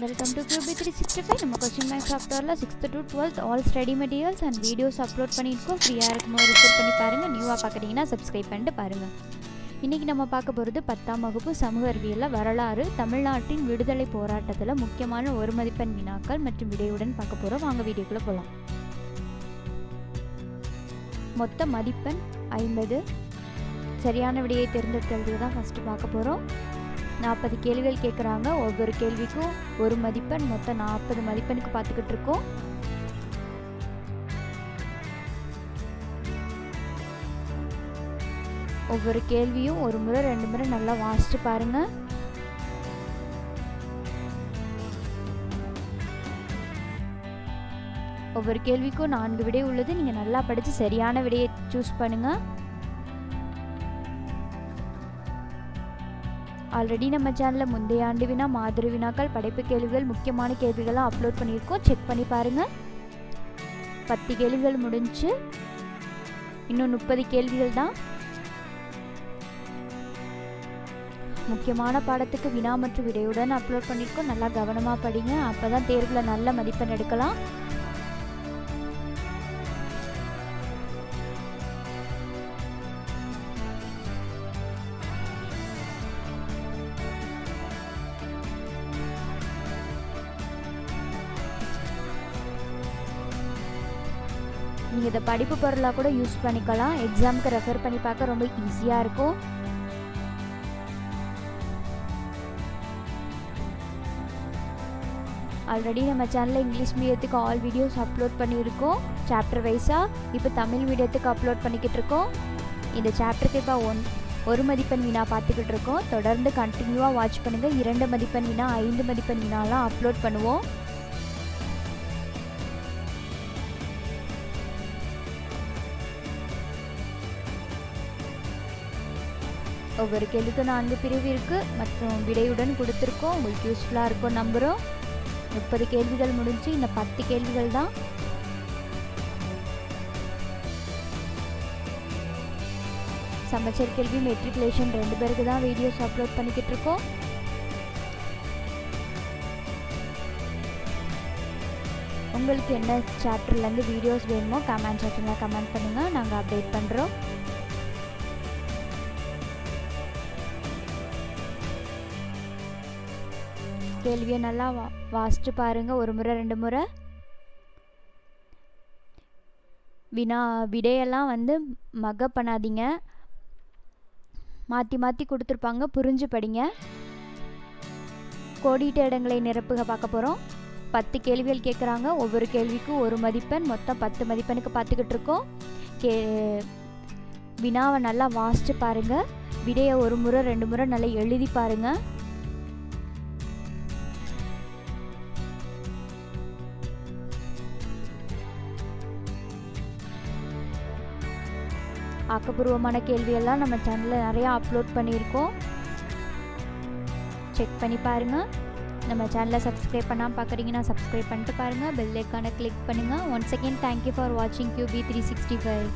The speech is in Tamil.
Welcome to QB three sixty five நம்ம கொஸ்டின் பேங்க் சாஃப்ட்வேரில் sixth to twelfth all study materials and videos upload பண்ணியிருக்கோம். ஃப்ரீயாக இருக்கும்போது ரிசர்வ் பண்ணி பாருங்கள் நியூவாக பார்க்குறீங்கன்னா சப்ஸ்கிரைப் பண்ணிட்டு பாருங்கள் இன்றைக்கி நம்ம பார்க்க போகிறது பத்தாம் வகுப்பு சமூக அறிவியலில் வரலாறு தமிழ்நாட்டின் விடுதலை போராட்டத்தில் முக்கியமான ஒரு மதிப்பெண் வினாக்கள் மற்றும் விடையுடன் பார்க்க போகிறோம் வாங்க வீடியோக்குள்ளே போகலாம் மொத்த மதிப்பெண் ஐம்பது. சரியான விடையை தேர்ந்தெடுக்கிறது தான் ஃபஸ்ட்டு பார்க்க போகிறோம் நாற்பது கேள்விகள் கேட்குறாங்க ஒவ்வொரு கேள்விக்கும் ஒரு மதிப்பெண் மொத்தம் நாற்பது மதிப்பெண்ணுக்கு பார்த்துக்கிட்டு இருக்கோம். ஒவ்வொரு கேள்வியும் ஒரு முறை ரெண்டு முறை நல்லா வாசிச்சு பாருங்க. ஒவ்வொரு கேள்விக்கும் நான்கு விடை உள்ளது. நீங்கள் நல்லா படித்து சரியான விடையை சூஸ் பண்ணுங்கள் ஆல்ரெடி நம்ம சேனலில் முந்தைய ஆண்டு வினா மாதிரி வினாக்கள் படைப்பு கேள்விகள் முக்கியமான கேள்விகளாக அப்லோட் பண்ணியிருக்கோம். செக் பண்ணி பாருங்கள் பத்து கேள்விகள் முடிஞ்சு இன்னும் முப்பது கேள்விகள் தான். முக்கியமான பாடத்துக்கு வினா மற்றும் விடையுடன் அப்லோட் பண்ணியிருக்கோம். நல்லா கவனமாக படிங்க. அப்போ தான் தேர்வில் நல்ல மதிப்பெண் எடுக்கலாம். நீங்கள் இதை படிப்பு பொருளாக கூட யூஸ் பண்ணிக்கலாம். எக்ஸாமுக்கு ரெஃபர் பண்ணி பார்க்க ரொம்ப ஈஸியாக இருக்கும். ஆல்ரெடி நம்ம சேனலில் இங்கிலீஷ் மீடியத்துக்கு ஆல் வீடியோஸ் அப்லோட் பண்ணியிருக்கோம். சாப்டர் வைஸாக இப்போ தமிழ் மீடியத்துக்கு அப்லோட் பண்ணிக்கிட்டு இருக்கோம். இந்த சாப்டருக்கு இப்போ ஒன் ஒரு மதிப்பெண் வினா பார்த்துக்கிட்டு இருக்கோம். தொடர்ந்து கண்டினியூவாக வாட்ச் பண்ணுங்கள் இரண்டு மதிப்பெண் வினா ஐந்து மதிப்பெண் வினாலாம் அப்லோட் பண்ணுவோம். ஒவ்வொரு கேள்விக்கும் நான்கு பிரிவு இருக்குது மற்றும் விடையுடன் கொடுத்துருக்கோம். உங்களுக்கு யூஸ்ஃபுல்லாக இருக்கும் நம்புகிறோம் முப்பது கேள்விகள் முடிஞ்சு இந்த பத்து கேள்விகள் தான். சமச்சர் கேள்வி மெட்ரிகுலேஷன் ரெண்டு பேருக்கு தான் வீடியோஸ் அப்லோட் பண்ணிக்கிட்டு இருக்கோம். உங்களுக்கு என்ன சாப்டர்லேருந்து வீடியோஸ் வேணுமோ கமெண்ட் செக்ஷனில் கமெண்ட் பண்ணுங்கள் நாங்கள் அப்டேட் பண்ணுறோம் கேள்வியை நல்லா வா வாசிச்சு பாருங்கள் ஒரு முறை ரெண்டு முறை. வினா விடையெல்லாம் வந்து மக பண்ணாதீங்க. மாற்றி மாற்றி கொடுத்துருப்பாங்க. புரிஞ்சு படிங்க. கோடிட்ட இடங்களை நிரப்புக பார்க்க போகிறோம் பத்து கேள்விகள் கேட்குறாங்க ஒவ்வொரு கேள்விக்கும் ஒரு மதிப்பெண். மொத்தம் பத்து மதிப்பெண்ணுக்கு பார்த்துக்கிட்டு இருக்கோம். கே வினாவை நல்லா வாசிச்சு பாருங்கள் விடையை ஒரு முறை ரெண்டு முறை நல்லா எழுதி பாருங்கள் ஆக்கப்பூர்வமான கேள்வியெல்லாம் நம்ம சேனலில் நிறையா அப்லோட் பண்ணியிருக்கோம். செக் பண்ணி பாருங்கள் நம்ம சேனலை சப்ஸ்கிரைப் பண்ணாமல் பார்க்குறீங்கன்னா சப்ஸ்கிரைப் பண்ணிட்டு பாருங்கள் பெல் ஐக்கானை கிளிக் பண்ணுங்கள் once again thank you for வாட்சிங் கியூபி த்ரீ சிக்ஸ்டி ஃபைவ்